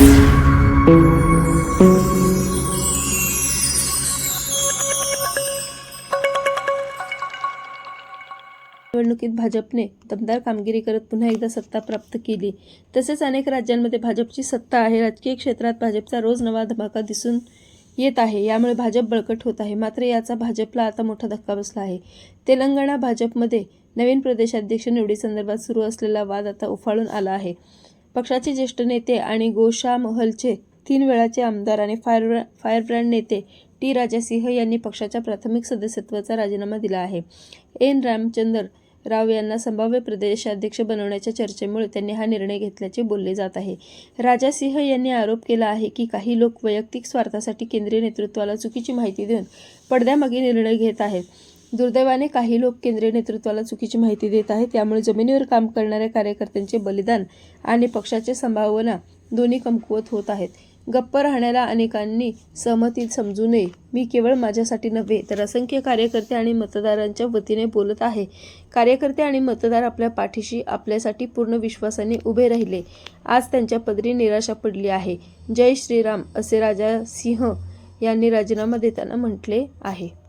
निवडणुकीत भाजपने दमदार कामगिरी करत पुन्हा एकदा सत्ता प्राप्त केली. तसेच अनेक राज्यांमध्ये भाजपची सत्ता आहे. राजकीय क्षेत्रात भाजपचा रोज नवा धमाका दिसून येत आहे. यामुळे भाजप बळकट होत आहे. मात्र याचा भाजपला आता मोठा धक्का बसला आहे. तेलंगणा भाजपमध्ये नवीन प्रदेशाध्यक्ष निवडीसंदर्भात सुरू असलेला वाद आता उफाळून आला आहे. पक्षाचे ज्येष्ठ नेते आणि गोशा महलचे तीन वेळाचे आमदार आणि फायर फायरब्रँड नेते टी राजासिंह यांनी पक्षाच्या प्राथमिक सदस्यत्वाचा राजीनामा दिला आहे. एन. रामचंद्र राव यांना संभाव्य प्रदेशाध्यक्ष बनवण्याच्या चर्चेमुळे त्यांनी हा निर्णय घेतल्याचे बोलले जात आहे. राजासिंह यांनी आरोप केला आहे की काही लोक वैयक्तिक स्वार्थासाठी केंद्रीय नेतृत्वाला चुकीची माहिती देऊन पडद्यामागे निर्णय घेत आहेत. दुर्दैवाने काही लोक केंद्रीय नेतृत्वाला चुकीची माहिती देत आहेत. त्यामुळे जमिनीवर काम करणाऱ्या कार्यकर्त्यांचे बलिदान आणि पक्षाचे संभावना दोन्ही कमकुवत होत आहेत. गप्प राहण्याला अनेकांनी सहमती समजू नये. मी केवळ माझ्यासाठी नव्हे तर असंख्य कार्यकर्ते आणि मतदारांच्या वतीने बोलत आहे. कार्यकर्ते आणि मतदार आपल्या पाठीशी आपल्यासाठी पूर्ण विश्वासाने उभे राहिले. आज त्यांच्या पदरी निराशा पडली आहे. जय श्रीराम असे राजा सिंह यांनी राजीनामा देताना म्हटले आहे.